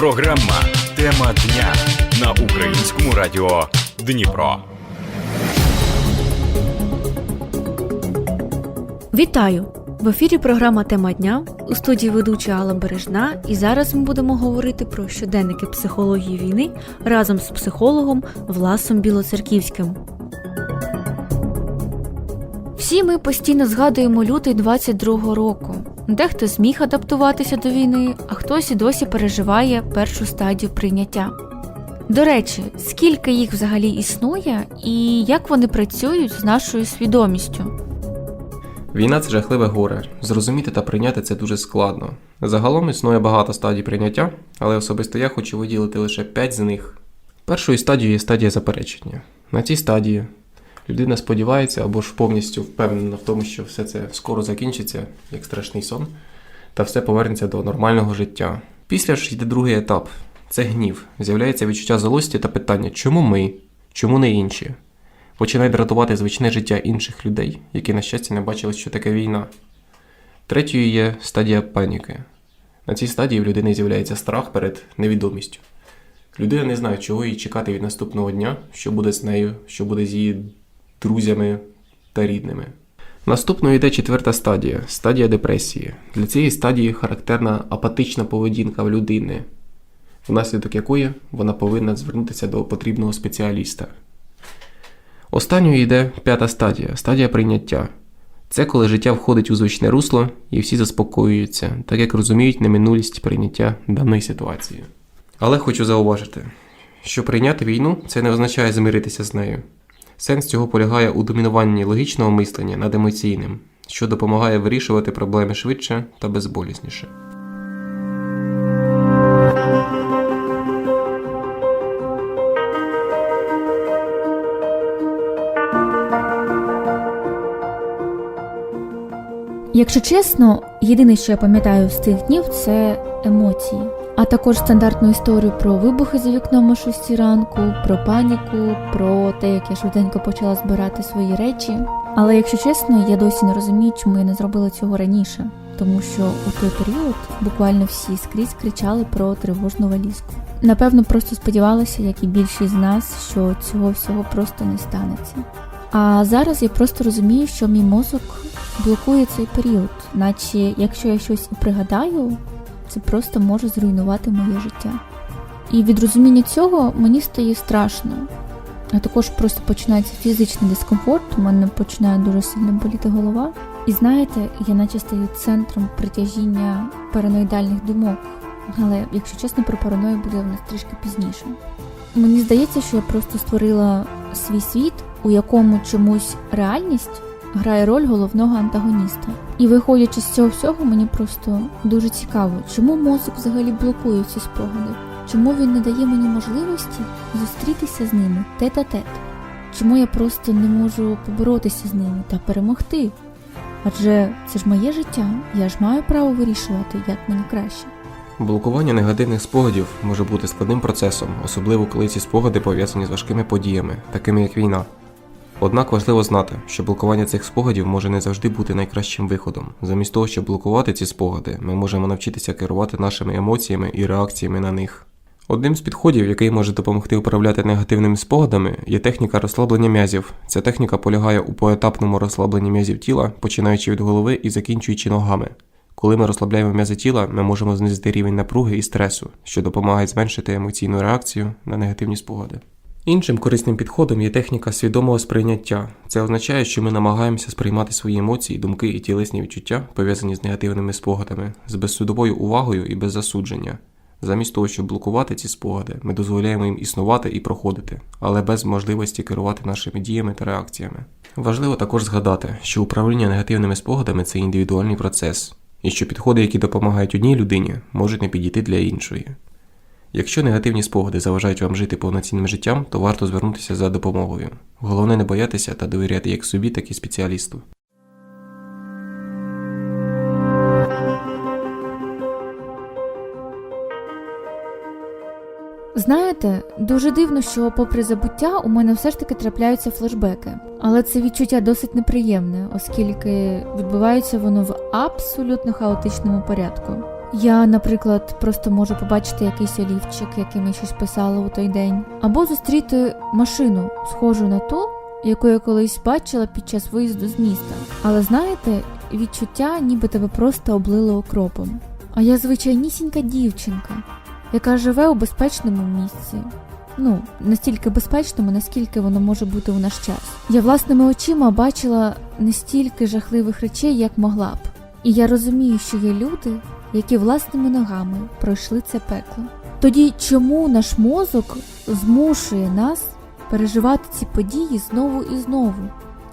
Програма Тема дня на українському радіо Дніпро. Вітаю! В ефірі програма Тема дня у студії ведуча Алла Бережна. І зараз ми будемо говорити про щоденники психології війни разом з психологом Власом Білоцерківським. Всі ми постійно згадуємо лютий 22-го року. Дехто зміг адаптуватися до війни, а хтось і досі переживає першу стадію прийняття. До речі, скільки їх взагалі існує і як вони працюють з нашою свідомістю? Війна це жахливе горе. Зрозуміти та прийняти це дуже складно. Загалом існує багато стадій прийняття, але особисто я хочу виділити лише 5 з них. Першою стадією є стадія заперечення. На цій стадії людина сподівається або ж повністю впевнена в тому, що все це скоро закінчиться, як страшний сон, та все повернеться до нормального життя. Після ж йде другий етап це гнів. З'являється відчуття злості та питання, чому ми, чому не інші? Починає дратувати звичне життя інших людей, які, на щастя, не бачили, що таке війна. Третьою є стадія паніки. На цій стадії в людини з'являється страх перед невідомістю. Людина не знає, чого їй чекати від наступного дня, що буде з нею, що буде з її друзями та рідними. Наступною йде четверта стадія стадія депресії. Для цієї стадії характерна апатична поведінка в людини, внаслідок якої вона повинна звернутися до потрібного спеціаліста. Останньою йде п'ята стадія стадія прийняття. Це коли життя входить у звичне русло і всі заспокоюються, так як розуміють неминулість прийняття даної ситуації. Але хочу зауважити, що прийняти війну це не означає змиритися з нею. Сенс цього полягає у домінуванні логічного мислення над емоційним, що допомагає вирішувати проблеми швидше та безболісніше. Якщо чесно, єдине, що я пам'ятаю з тих днів, це емоції, а також стандартну історію про вибухи за вікном о 6 ранку, про паніку, про те, як я швиденько почала збирати свої речі. Але якщо чесно, я досі не розумію, чому я не зробила цього раніше, тому що у той період буквально всі скрізь кричали про тривожну валізку. Напевно, просто сподівалася, як і більшість з нас, що цього всього просто не станеться. А зараз я просто розумію, що мій мозок блокує цей період, наче якщо я щось і пригадаю, це просто може зруйнувати моє життя. І від розуміння цього мені стає страшно. А також просто починається фізичний дискомфорт, у мене починає дуже сильно боліти голова. І знаєте, я наче стаю центром притяжіння параноїдальних думок. Але якщо чесно, про параною буде в нас трішки пізніше. Мені здається, що я просто створила свій світ, у якому чомусь реальність грає роль головного антагоніста. І виходячи з цього всього, мені просто дуже цікаво, чому мозок взагалі блокує ці спогади, чому він не дає мені можливості зустрітися з ними тет-а-тет, чому я просто не можу поборотися з ними та перемогти. Адже це ж моє життя, я ж маю право вирішувати, як мені краще. Блокування негативних спогадів може бути складним процесом, особливо коли ці спогади пов'язані з важкими подіями, такими як війна. Однак важливо знати, що блокування цих спогадів може не завжди бути найкращим виходом. Замість того, щоб блокувати ці спогади, ми можемо навчитися керувати нашими емоціями і реакціями на них. Одним з підходів, який може допомогти управляти негативними спогадами, є техніка розслаблення м'язів. Ця техніка полягає у поетапному розслабленні м'язів тіла, починаючи від голови і закінчуючи ногами. Коли ми розслабляємо м'язи тіла, ми можемо знизити рівень напруги і стресу, що допомагає зменшити емоційну реакцію на негативні спогади. Іншим корисним підходом є техніка свідомого сприйняття. Це означає, що ми намагаємося сприймати свої емоції, думки і тілесні відчуття, пов'язані з негативними спогадами, з безсудовою увагою і без засудження. Замість того, щоб блокувати ці спогади, ми дозволяємо їм існувати і проходити, але без можливості керувати нашими діями та реакціями. Важливо також згадати, що управління негативними спогадами це індивідуальний процес, і що підходи, які допомагають одній людині, можуть не підійти для іншої. Якщо негативні спогади заважають вам жити повноцінним життям, то варто звернутися за допомогою. Головне не боятися та довіряти як собі, так і спеціалісту. Знаєте, дуже дивно, що попри забуття у мене все ж таки трапляються флешбеки. Але це відчуття досить неприємне, оскільки відбувається воно в абсолютно хаотичному порядку. Я, наприклад, просто можу побачити якийсь олівчик, яким я щось писала у той день, або зустріти машину, схожу на ту, яку я колись бачила під час виїзду з міста. Але знаєте, відчуття, ніби тебе просто облило окропом. А я звичайнісінька дівчинка, яка живе у безпечному місці. Ну, настільки безпечному, наскільки воно може бути у наш час. Я власними очима бачила не стільки жахливих речей, як могла б. І я розумію, що є люди, які власними ногами пройшли це пекло. Тоді чому наш мозок змушує нас переживати ці події знову і знову?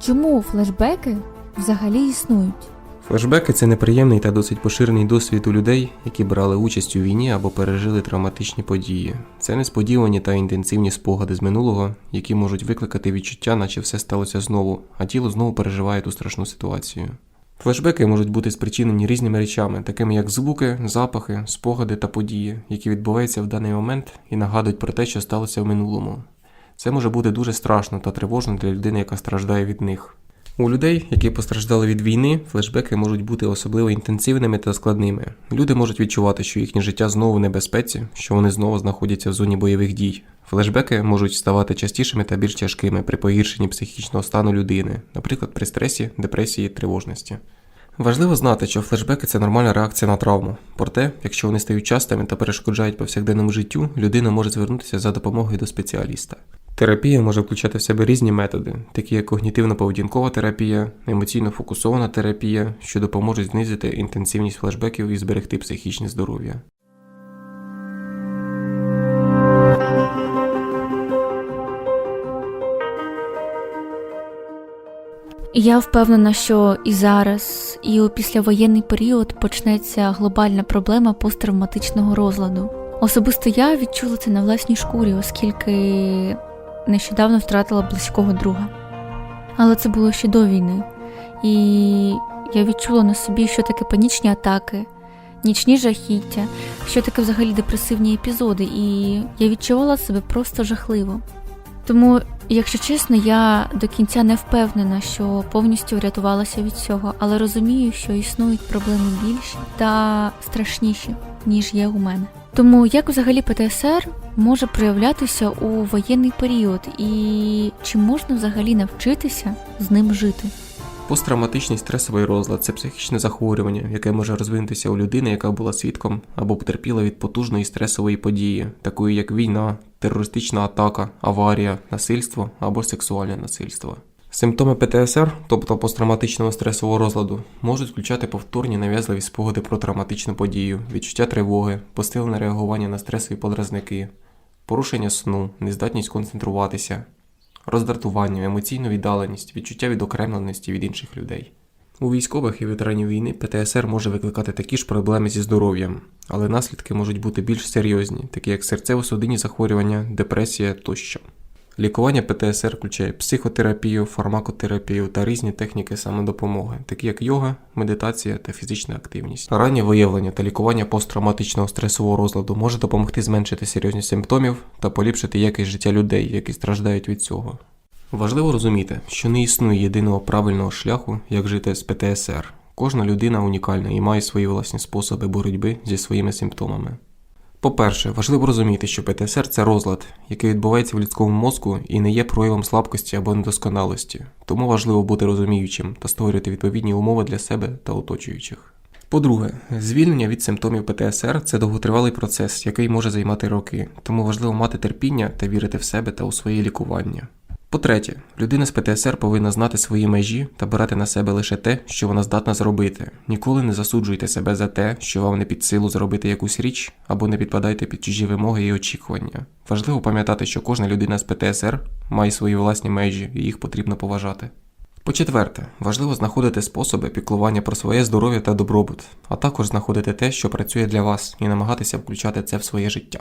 Чому флешбеки взагалі існують? Флешбеки це неприємний та досить поширений досвід у людей, які брали участь у війні або пережили травматичні події. Це несподівані та інтенсивні спогади з минулого, які можуть викликати відчуття, наче все сталося знову, а тіло знову переживає ту страшну ситуацію. Флешбеки можуть бути спричинені різними речами, такими як звуки, запахи, спогади та події, які відбуваються в даний момент і нагадують про те, що сталося в минулому. Це може бути дуже страшно та тривожно для людини, яка страждає від них. У людей, які постраждали від війни, флешбеки можуть бути особливо інтенсивними та складними. Люди можуть відчувати, що їхнє життя знову в небезпеці, що вони знову знаходяться в зоні бойових дій. Флешбеки можуть ставати частішими та більш тяжкими при погіршенні психічного стану людини, наприклад, при стресі, депресії, тривожності. Важливо знати, що флешбеки це нормальна реакція на травму. Проте, якщо вони стають частими та перешкоджають повсякденному життю, людина може звернутися за допомогою до спеціаліста. Терапія може включати в себе різні методи, такі як когнітивно-поведінкова терапія, емоційно фокусована терапія, що допоможуть знизити інтенсивність флешбеків і зберегти психічне здоров'я. Я впевнена, що і зараз, і у післявоєнний період почнеться глобальна проблема посттравматичного розладу. Особисто я відчула це на власній шкурі, оскільки нещодавно втратила близького друга. Але це було ще до війни. І я відчула на собі, що таке панічні атаки, нічні жахіття, що таке взагалі депресивні епізоди, і я відчувала себе просто жахливо. Тому, якщо чесно, я до кінця не впевнена, що повністю врятувалася від цього, але розумію, що існують проблеми більші та страшніші, ніж є у мене. Тому як взагалі ПТСР може проявлятися у воєнний період, і чи можна взагалі навчитися з ним жити? Посттравматичний стресовий розлад це психічне захворювання, яке може розвинутися у людини, яка була свідком або потерпіла від потужної стресової події, такої як війна, терористична атака, аварія, насильство або сексуальне насильство. Симптоми ПТСР, тобто посттравматичного стресового розладу, можуть включати повторні нав'язливі спогади про травматичну подію, відчуття тривоги, посилене реагування на стресові подразники, порушення сну, нездатність концентруватися, роздратування, емоційну віддаленість, відчуття відокремленості від інших людей. У військових і ветеранів війни ПТСР може викликати такі ж проблеми зі здоров'ям, але наслідки можуть бути більш серйозні, такі як серцево-судинні захворювання, депресія тощо. Лікування ПТСР включає психотерапію, фармакотерапію та різні техніки самодопомоги, такі як йога, медитація та фізична активність. Раннє виявлення та лікування посттравматичного стресового розладу може допомогти зменшити серйозність симптомів та поліпшити якість життя людей, які страждають від цього. Важливо розуміти, що не існує єдиного правильного шляху, як жити з ПТСР. Кожна людина унікальна і має свої власні способи боротьби зі своїми симптомами. По-перше, важливо розуміти, що ПТСР це розлад, який відбувається в людському мозку і не є проявом слабкості або недосконалості, тому важливо бути розуміючим та створювати відповідні умови для себе та оточуючих. По-друге, звільнення від симптомів ПТСР це довготривалий процес, який може займати роки, тому важливо мати терпіння та вірити в себе та у своє лікування. По-третє, людина з ПТСР повинна знати свої межі та брати на себе лише те, що вона здатна зробити. Ніколи не засуджуйте себе за те, що вам не під силу зробити якусь річ, або не підпадайте під чужі вимоги і очікування. Важливо пам'ятати, що кожна людина з ПТСР має свої власні межі, і їх потрібно поважати. По-четверте, важливо знаходити способи піклування про своє здоров'я та добробут, а також знаходити те, що працює для вас, і намагатися включати це в своє життя.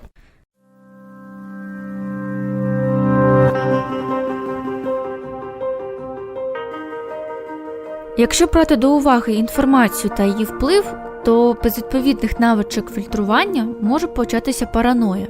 Якщо брати до уваги інформацію та її вплив, то без відповідних навичок фільтрування може початися параноя.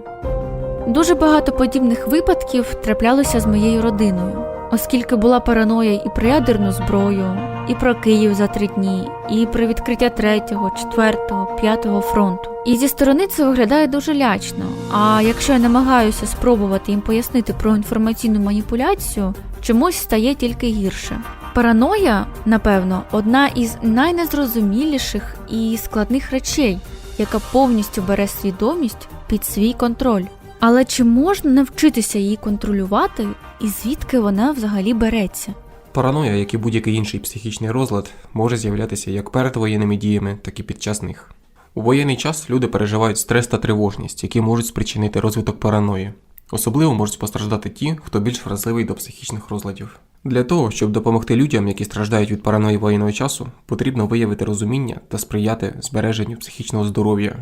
Дуже багато подібних випадків траплялося з моєю родиною, оскільки була параноя і про ядерну зброю, і про Київ за три дні, і про відкриття третього, четвертого, п'ятого фронту. І зі сторони це виглядає дуже лячно. А якщо я намагаюся спробувати їм пояснити про інформаційну маніпуляцію, чомусь стає тільки гірше. Параноя, напевно, одна із найнезрозуміліших і складних речей, яка повністю бере свідомість під свій контроль. Але чи можна навчитися її контролювати, і звідки вона взагалі береться? Параноя, як і будь-який інший психічний розлад, може з'являтися як перед воєнними діями, так і під час них. У воєнний час люди переживають стрес та тривожність, які можуть спричинити розвиток параної. Особливо можуть постраждати ті, хто більш вразливий до психічних розладів. Для того, щоб допомогти людям, які страждають від параної воєнного часу, потрібно виявити розуміння та сприяти збереженню психічного здоров'я.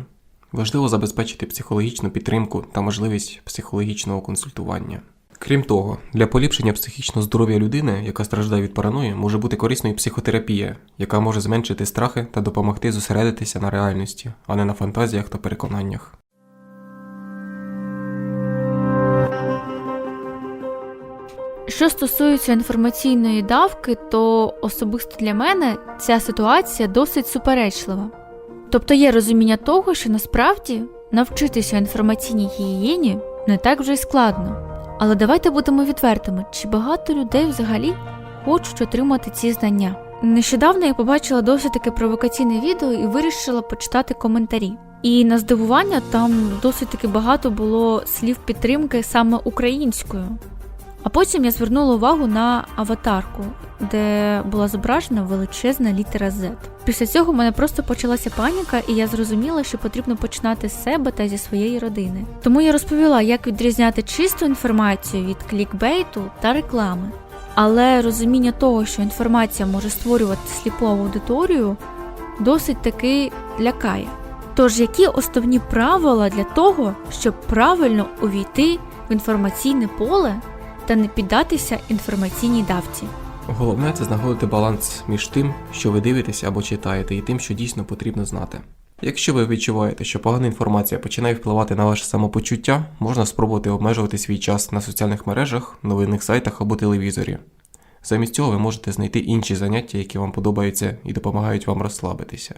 Важливо забезпечити психологічну підтримку та можливість психологічного консультування. Крім того, для поліпшення психічного здоров'я людини, яка страждає від параної, може бути корисною психотерапія, яка може зменшити страхи та допомогти зосередитися на реальності, а не на фантазіях та переконаннях. Що стосується інформаційної давки, то особисто для мене ця ситуація досить суперечлива. Тобто є розуміння того, що насправді навчитися інформаційній гігієні не так вже й складно. Але давайте будемо відвертими, чи багато людей взагалі хочуть отримати ці знання. Нещодавно я побачила досить таке провокаційне відео і вирішила почитати коментарі. І на здивування там досить таки багато було слів підтримки саме українською. А потім я звернула увагу на аватарку, де була зображена величезна літера Z. Після цього в мене просто почалася паніка, і я зрозуміла, що потрібно починати з себе та зі своєї родини. Тому я розповіла, як відрізняти чисту інформацію від клікбейту та реклами. Але розуміння того, що інформація може створювати сліпу аудиторію, досить таки лякає. Тож, які основні правила для того, щоб правильно увійти в інформаційне поле та не піддатися інформаційній давці? Головне це знаходити баланс між тим, що ви дивитеся або читаєте, і тим, що дійсно потрібно знати. Якщо ви відчуваєте, що погана інформація починає впливати на ваше самопочуття, можна спробувати обмежувати свій час на соціальних мережах, новинних сайтах або телевізорі. Замість цього ви можете знайти інші заняття, які вам подобаються і допомагають вам розслабитися.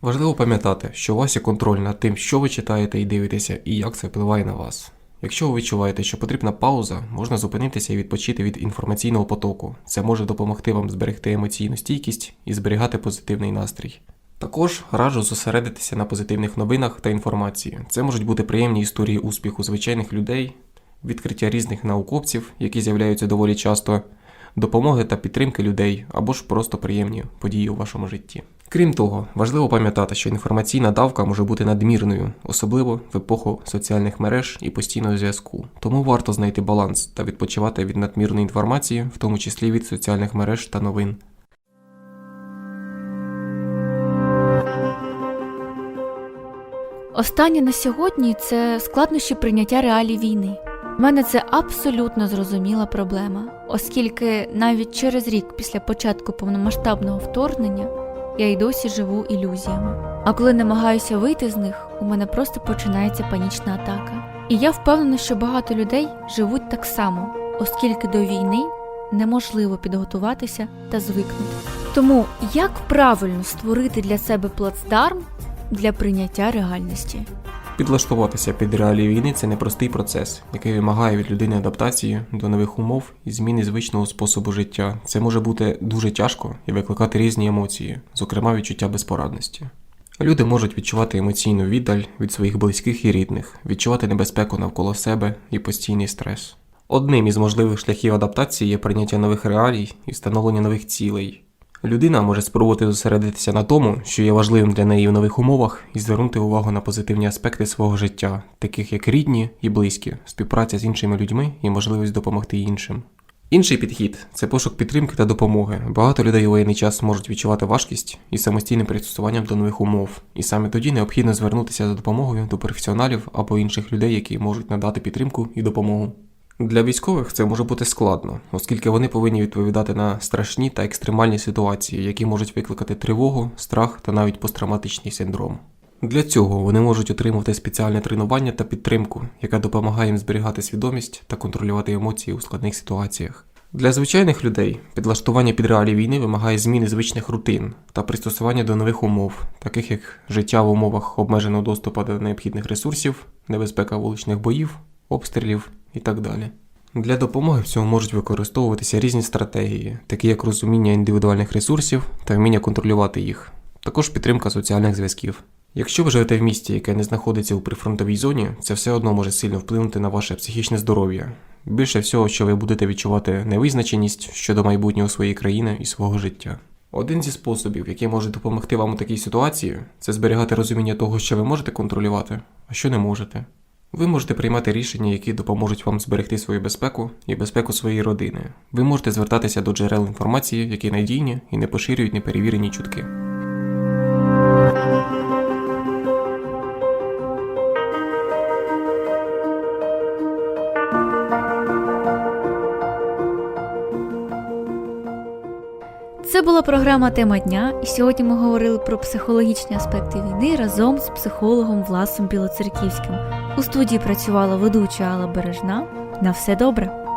Важливо пам'ятати, що у вас є контроль над тим, що ви читаєте і дивитеся, і як це впливає на вас. Якщо ви відчуваєте, що потрібна пауза, можна зупинитися і відпочити від інформаційного потоку. Це може допомогти вам зберегти емоційну стійкість і зберігати позитивний настрій. Також раджу зосередитися на позитивних новинах та інформації. Це можуть бути приємні історії успіху звичайних людей, відкриття різних науковців, які з'являються доволі часто, допомоги та підтримки людей або ж просто приємні події у вашому житті. Крім того, важливо пам'ятати, що інформаційна давка може бути надмірною, особливо в епоху соціальних мереж і постійного зв'язку. Тому варто знайти баланс та відпочивати від надмірної інформації, в тому числі від соціальних мереж та новин. Останнє на сьогодні це складнощі прийняття реалій війни. У мене це абсолютно зрозуміла проблема, оскільки навіть через рік після початку повномасштабного вторгнення я й досі живу ілюзіями. А коли намагаюся вийти з них, у мене просто починається панічна атака. І я впевнена, що багато людей живуть так само, оскільки до війни неможливо підготуватися та звикнути. Тому як правильно створити для себе плацдарм для прийняття реальності? Підлаштуватися під реалії війни це непростий процес, який вимагає від людини адаптації до нових умов і зміни звичного способу життя. Це може бути дуже тяжко і викликати різні емоції, зокрема відчуття безпорадності. Люди можуть відчувати емоційну віддаль від своїх близьких і рідних, відчувати небезпеку навколо себе і постійний стрес. Одним із можливих шляхів адаптації є прийняття нових реалій і встановлення нових цілей. Людина може спробувати зосередитися на тому, що є важливим для неї в нових умовах, і звернути увагу на позитивні аспекти свого життя, таких як рідні і близькі, співпраця з іншими людьми і можливість допомогти іншим. Інший підхід це пошук підтримки та допомоги. Багато людей у воєнний час можуть відчувати важкість і самостійним пристосуванням до нових умов, і саме тоді необхідно звернутися за допомогою до професіоналів або інших людей, які можуть надати підтримку і допомогу. Для військових це може бути складно, оскільки вони повинні відповідати на страшні та екстремальні ситуації, які можуть викликати тривогу, страх та навіть посттравматичний синдром. Для цього вони можуть отримувати спеціальне тренування та підтримку, яка допомагає їм зберігати свідомість та контролювати емоції у складних ситуаціях. Для звичайних людей підлаштування під реалії війни вимагає зміни звичних рутин та пристосування до нових умов, таких як життя в умовах обмеженого доступу до необхідних ресурсів, небезпека вуличних боїв, обстрілів і так далі. Для допомоги в цьому можуть використовуватися різні стратегії, такі як розуміння індивідуальних ресурсів та вміння контролювати їх, також підтримка соціальних зв'язків. Якщо ви живете в місті, яке не знаходиться у прифронтовій зоні, це все одно може сильно вплинути на ваше психічне здоров'я. Більше всього, що ви будете відчувати невизначеність щодо майбутнього своєї країни і свого життя. Один зі способів, який може допомогти вам у такій ситуації, це зберігати розуміння того, що ви можете контролювати, а що не можете. Ви можете приймати рішення, які допоможуть вам зберегти свою безпеку і безпеку своєї родини. Ви можете звертатися до джерел інформації, які надійні і не поширюють неперевірені чутки. Це була програма Тема дня, і сьогодні ми говорили про психологічні аспекти війни разом з психологом Власом Білоцерківським. У студії працювала ведуча Алла Бережна. На все добре!